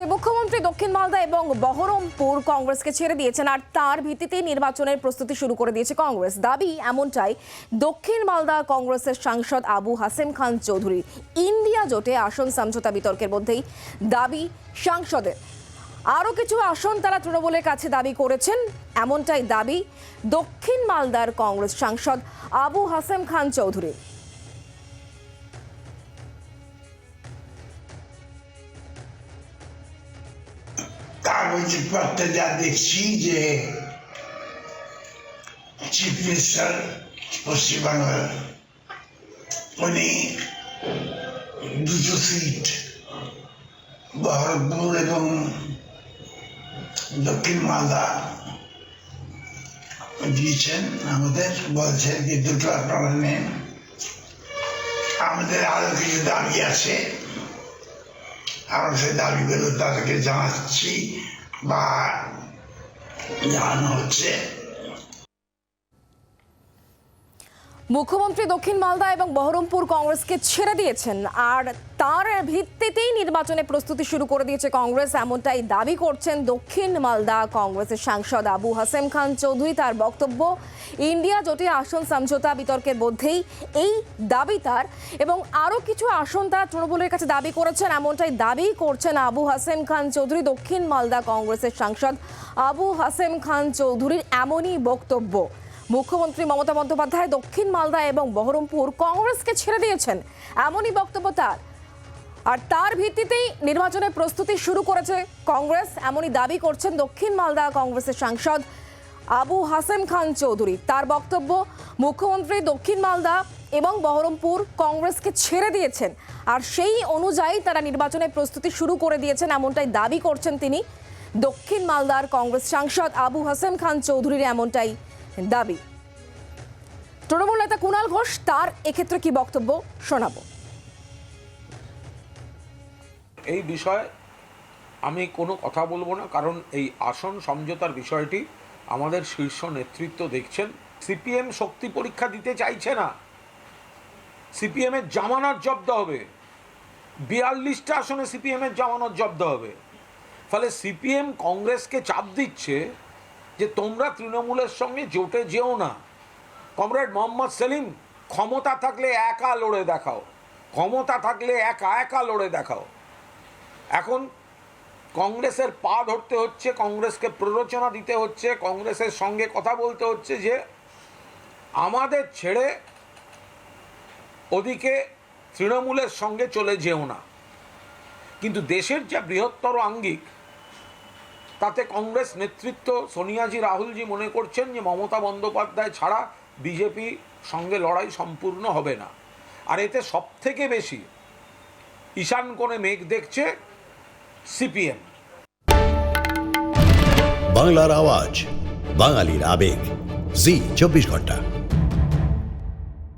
মুখ্যমন্ত্রী দক্ষিণ মালদা এবং বহরমপুর কংগ্রেসকে ছেড়ে দিয়েছেন, আর তার ভিত্তিতেই নির্বাচনের প্রস্তুতি শুরু করে দিয়েছে কংগ্রেস। দাবি এমনটাই, দক্ষিণ মালদা কংগ্রেসের সাংসদ আবু হাসেম খান চৌধুরী ইন্ডিয়া জোটে আসন সমঝোতা বিতর্কের মধ্যেই দাবি সাংসদের। আরও কিছু আসন তারা তৃণমূলের কাছে দাবি করেছেন, এমনটাই দাবি দক্ষিণ মালদার কংগ্রেস সাংসদ আবু হাসেম খান চৌধুরী কাগজপত্রে যা দেখছি যে চিফ মিনিস্টার পশ্চিমবাংলার উনি দুটো সিট বহরমপুর এবং দক্ষিণ মালদা দিয়েছেন আমাদের, বলছেন যে দুটো আপনারা নেন। আমাদের আরও কিছু দাবি আছে। আমরা সেই দাবিগুলো তাদেরকে জানাচ্ছি বা জানানো হচ্ছে। মুখ্যমন্ত্রী দক্ষিণ মালদা এবং বহরমপুর কংগ্রেসকে ছেড়ে দিয়েছেন। আর তার ভিত্তিতেই নির্বাচনে প্রস্তুতি শুরু করে দিয়েছে কংগ্রেস। এমনটাই দাবি করছেন দক্ষিণ মালদা কংগ্রেসের সাংসদ আবু হাসেম খান চৌধুরী। তার বক্তব্য, ইন্ডিয়া জোটে আসন সমঝোতা বিতর্কের মধ্যেই এই দাবি তার। এবং আরও কিছু আসন তার তৃণমূলের কাছে দাবি করেছেন, এমনটাই দাবি করছেন আবু হাসেম খান চৌধুরী, দক্ষিণ মালদা কংগ্রেসের সাংসদ আবু হাসেম খান চৌধুরীর এমনই বক্তব্য। মুখ্যমন্ত্রী মমতা বন্দ্যোপাধ্যায় দক্ষিণ মালদা এবং বহরমপুর কংগ্রেসকে ছেড়ে দিয়েছেন। এমনই বক্তব্য তার। আর তার ভিত্তিতেই নির্বাচনের প্রস্তুতি শুরু করেছে কংগ্রেস। এমনই দাবি করছেন দক্ষিণ মালদা কংগ্রেসের সাংসদ আবু হাসেম খান চৌধুরী। তার বক্তব্য, মুখ্যমন্ত্রী দক্ষিণ মালদা এবং বহরমপুর কংগ্রেসকে ছেড়ে দিয়েছেন। আর সেই অনুযায়ী তারা নির্বাচনের প্রস্তুতি শুরু করে দিয়েছেন, এমনটাই দাবি করছেন তিনি দক্ষিণ মালদার কংগ্রেস সাংসদ আবু হাসেম খান চৌধুরীর, এমনটাই দাবি। তৃণমূল নেতা কুণাল ঘোষ, তার এক্ষেত্রে কি বক্তব্য শোনাবো? এই বিষয়ে আমি কোনো কথা বলব না, কারণ এই আসন সমঝোতার বিষয়টি আমাদের শীর্ষ নেতৃত্ব দেখছেন। সিপিএম শক্তি পরীক্ষা দিতে চাইছে না। সিপিএমের জামানত জব্দ হবে। বিয়াল্লিশটা আসনে সিপিএমের জামানত জব্দ হবে। ফলে সিপিএম কংগ্রেসকে চাপ দিচ্ছে যে তোমরা তৃণমূলের সঙ্গে জোটে যেও না। কমরেড মোহাম্মদ সেলিম, ক্ষমতা থাকলে একা লড়ে দেখাও। ক্ষমতা থাকলে একা একা লড়ে দেখাও। এখন কংগ্রেসের পা ধরতে হচ্ছে, কংগ্রেসকে প্ররোচনা দিতে হচ্ছে, কংগ্রেসের সঙ্গে কথা বলতে হচ্ছে যে আমাদের ছেড়ে ওদিকে তৃণমূলের সঙ্গে চলে যেও না। কিন্তু দেশের যা বৃহত্তর আঙ্গিক তাতে কংগ্রেস নেতৃত্ব সোনিয়াজি, রাহুলজি মনে করছেন যে মমতা বন্দ্যোপাধ্যায় ছাড়া বিজেপি সঙ্গে লড়াই সম্পূর্ণ হবে না। আর এতে সব থেকে বেশি ঈশান কোণে মেঘ দেখছে সিপিএম। বাংলার আওয়াজ, বাঙালির আবেগ। জি, চব্বিশ ঘণ্টা।